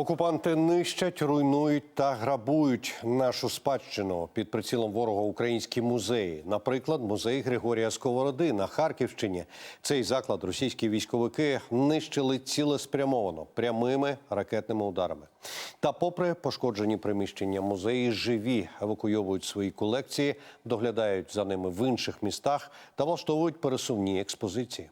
Окупанти нищать, руйнують та грабують нашу спадщину під прицілом ворога українські музеї. Наприклад, музей Григорія Сковороди на Харківщині. Цей заклад російські військовики нищили цілеспрямовано прямими ракетними ударами. Та, попри пошкоджені приміщення, музеї живі евакуйовують свої колекції, доглядають за ними в інших містах та влаштовують пересувні експозиції.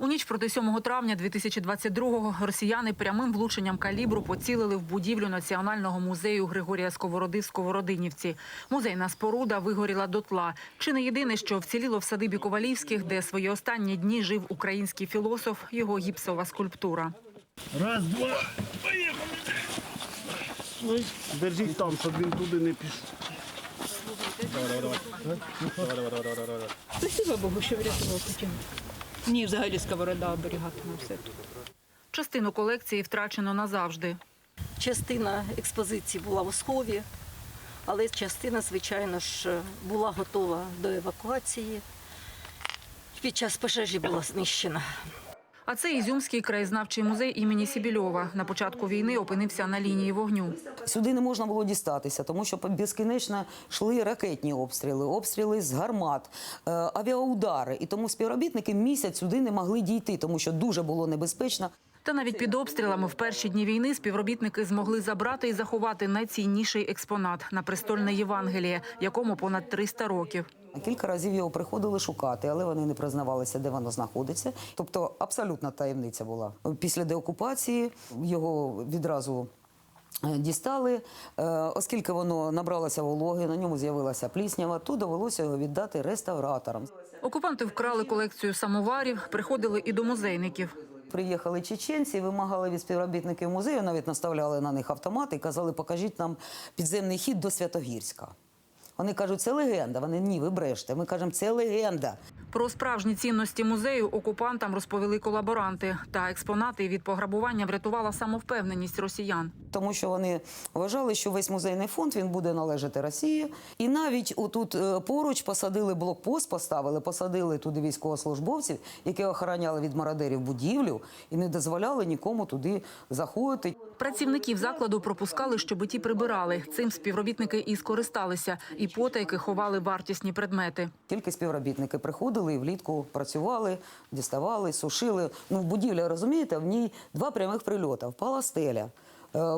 У ніч проти 7 травня 2022-го росіяни прямим влученням калібру поцілили в будівлю Національного музею Григорія Сковороди в Сковородинівці. Музейна споруда вигоріла дотла. Чи не єдине, що вціліло в садибі Ковалівських, де свої останні дні жив український філософ, його гіпсова скульптура. Раз, два, поїхали. Держіть там, щоб він туди не пішов. Спасибо Богу, що врятував потім. Ні, взагалі сковорода оберігатиме все тут. Частину колекції втрачено назавжди. Частина експозиції була в схові, але частина, звичайно ж, була готова до евакуації. Під час пожежі була знищена. А це Ізюмський краєзнавчий музей імені Сібільова. На початку війни опинився на лінії вогню. Сюди не можна було дістатися, тому що безкінечно йшли ракетні обстріли, обстріли з гармат, е, авіаудари. І тому співробітники місяць сюди не могли дійти, тому що дуже було небезпечно. Та навіть під обстрілами в перші дні війни співробітники змогли забрати і заховати найцінніший експонат на престольне Євангеліє, якому понад 300 років. Кілька разів його приходили шукати, але вони не признавалися, де воно знаходиться. Тобто абсолютна таємниця була. Після деокупації його відразу. е, Дістали, Е, оскільки воно набралося вологи, на ньому з'явилася пліснява, то довелося його віддати реставраторам. Окупанти вкрали колекцію самоварів, приходили і до музейників. Приїхали чеченці, вимагали від співробітників музею, навіть наставляли на них автомати і казали, покажіть нам підземний хід до Святогірська. Вони кажуть, це легенда. Вони ні, ви бреште. Ми кажемо, це легенда. Про справжні цінності музею окупантам розповіли колаборанти. Та експонати від пограбування врятувала самовпевненість росіян. Тому що вони вважали, що весь музейний фонд він буде належати Росії. І навіть отут е, поруч посадили блокпост, поставили, посадили туди військовослужбовців, які охороняли від мародерів будівлю і не дозволяли нікому туди заходити. Працівників закладу пропускали, щоб ті прибирали. Цим співробітники і скористалися, і потайки ховали вартісні предмети. Тільки співробітники приходили і влітку працювали, діставали, сушили. Ну, будівля, розумієте, в ній два прямих прильоти. Впала стеля,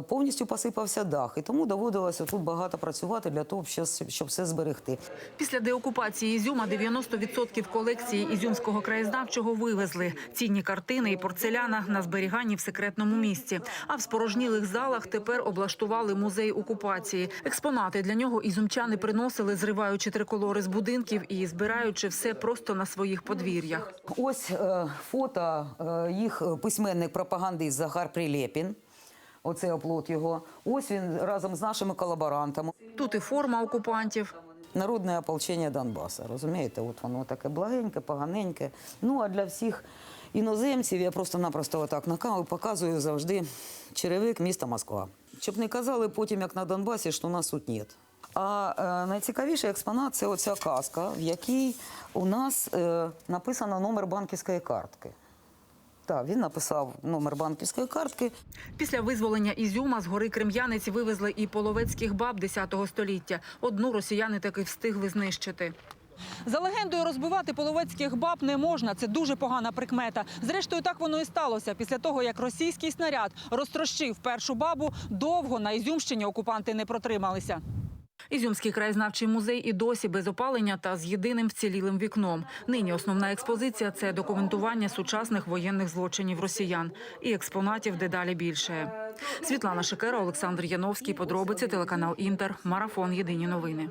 повністю посипався дах. І тому доводилося тут багато працювати для того, щоб, все зберегти. Після деокупації Ізюма 90% колекції ізюмського краєзнавчого вивезли. Цінні картини і порцеляна на зберіганні в секретному місці. А в спорожнілих залах тепер облаштували музей окупації. Експонати для нього ізюмчани приносили, зриваючи триколори з будинків і збираючи все просто на своїх подвір'ях. Ось е, фото е, їх письменник пропагандист Захар Прилєпін. Оце оплот його. Ось він разом з нашими колаборантами. Тут і форма окупантів. Народне ополчення Донбаса. Розумієте, от воно таке благеньке, поганеньке. Ну а для всіх іноземців я просто-напросто отак на камеру показую завжди черевик міста Москва. Щоб не казали потім, як на Донбасі, що нас тут нет. А е, найцікавіший експонат це оця каска, в якій у нас е, написано номер банківської картки. Так, він написав номер банківської картки. Після визволення Ізюма з гори Крем'янець вивезли і половецьких баб 10 століття. Одну росіяни таки встигли знищити. За легендою, розбивати половецьких баб не можна. Це дуже погана прикмета. Зрештою, так воно і сталося. Після того, як російський снаряд розтрощив першу бабу, довго на Ізюмщині окупанти не протрималися. Ізюмський краєзнавчий музей і досі без опалення та з єдиним вцілілим вікном. Нині основна експозиція це документування сучасних воєнних злочинів росіян. І експонатів дедалі більше. Світлана Шикера, Олександр Яновський. Подробиці телеканал Інтер. Марафон. Єдині новини.